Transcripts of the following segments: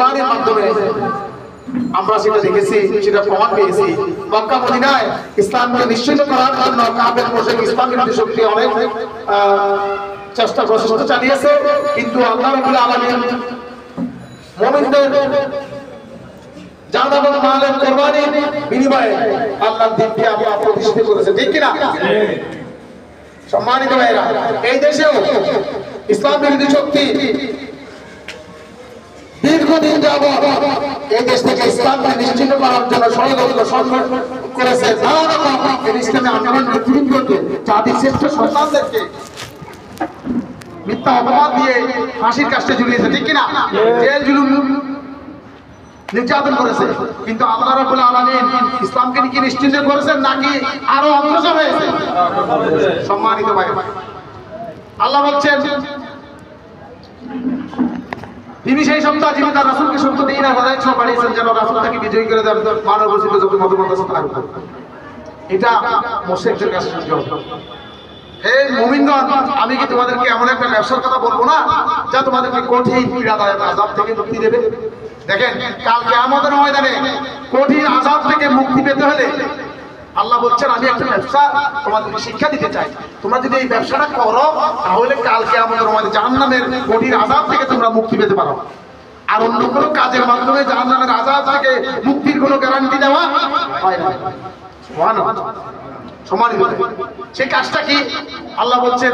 কোরবানির মাধ্যমে আমরা সেটা দেখেছি সেটা প্রমাণ পেয়েছি, মক্কা মদিনায় ইসলামকে নিশ্চিত করার জন্য কাবের মোশেক ইসলাম বিরোধী শক্তি অনেক চেষ্টা প্রচেষ্টা চালিয়েছে, কিন্তু আল্লাহ রাব্বুল আলামিন মুমিনদের জান এবং মালের কোরবানির বিনিময়ে আল্লাহর দিনকে আল্লাহ প্রতিষ্ঠিত করেছে, ঠিক কিনা? সম্মানিত ভাইরা এই দেশেও ইসলাম বিরোধী শক্তি দীর্ঘদিন যাব এই দেশ থেকে ইসলামকে নিশ্চিত করার জন্য ষড়যন্ত্র করেছে। আন্দোলন নেতৃবৃন্দকে জাতির শ্রেষ্ঠ সন্তানদেরকে দিয়ে ফাঁসির জুলুম নির্যাতন করেছে। কিন্তু আল্লাহ রাব্বুল আলামিন ইসলামকে কি নিশ্চিত করেছেন নাকি আরও অগ্রসর হয়েছে? সম্মানিত ভাই, আল্লাহ বলছেন তিনি সেই সপ্তাহ যিনি তার রাসূলকে সত্য দিয়ে না হদায়ত সহ পাঠিয়েছেন যেন রাসূল তাকে বিজয়ী করে দেন মানব রচিত যত মতমত উপর। এটা মুশরিকদের কাছে সুযোগ হে মুমিনগণ, আমি কি তোমাদেরকে এমন একটা ব্যবসার কথা বলব না যা তোমাদেরকে কঠিন পীড়াদায়ক আযাব থেকে মুক্তি দেবে দেখেন, কাল কিয়ামতের ময়দানে কঠিন আযাব থেকে মুক্তি পেতে হলে আল্লাহ বলছেন, আমি একটা ব্যবসা তোমাদেরকে শিক্ষা দিতে চাই। তোমরা যদি এই ব্যবসাটা করো, তাহলে কাল কিয়ামতের ময়দানে জাহান্নামের কঠিন আযাব থেকে তোমরা মুক্তি পেতে পারো। আর অন্য কোনো কাজের মাধ্যমে জাহান্নামের আযাব থেকে মুক্তির কোনো গ্যারান্টি দেওয়া হয় না। কাজটা কি? আল্লাহ বলছেন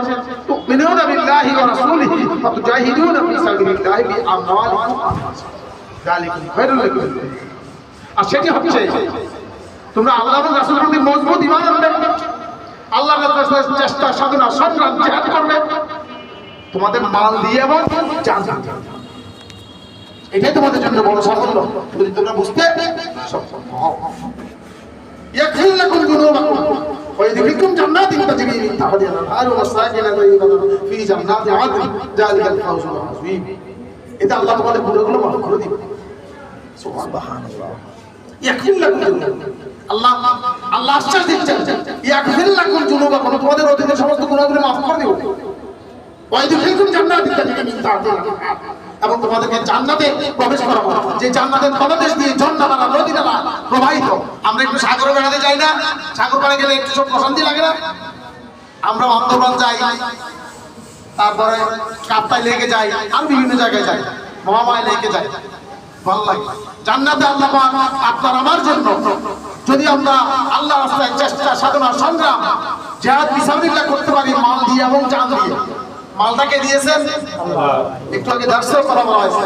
লাকুম। আর সেটি হচ্ছে তোমরা আল্লাহ এবং রাসূলের প্রতি মজবুত ঈমান আনবে আল্লাহর রাসূলের চেষ্টা সাধনা সংগ্রাম জিহাদ করবে তোমাদের মাল দিয়ে এবং জান দিয়ে এটাই তোমাদের জন্য বড় সাফল্য যদি তোমরা বুঝতে সক্ষম হও يغفر لكم ذنوبكم ويدخلكم جنات تجري من تحتها الانهار ومساكن طيبة في جنات عدن ذلك الفوز العظيم এটা আল্লাহ তোমাদের গুণাগুলো মাফ করে দিবে সুবহানাল্লাহ ইয়াগফির লাকুম যুনুবাকুম। আল্লাহ আল্লাহ তোমাদের সমস্ত তোমাদেরকে যে দিয়ে প্রবাহিত। আমরা একটু বেড়াতে যাই না? সাগর গেলে একটু লাগে না? আমরা যাই, তারপরে কাপ্তায় লেগে যাই, আর বিভিন্ন জায়গায় যাই। মহামায় লেগে যাই। ভালো লাগে। জান্নাতে আল্লাহ আপনার আমার জন্য যদি আমরা আল্লাহ রাস্তায় চেষ্টা সাধনা সংগ্রাম জেহাদ বিসাবিল্লাহ করতে পারি মাল দিয়ে এবং চাল দিয়ে। মালটাকে দিয়েছেন? একটু আগে দর্শন করা বলা হয়েছে।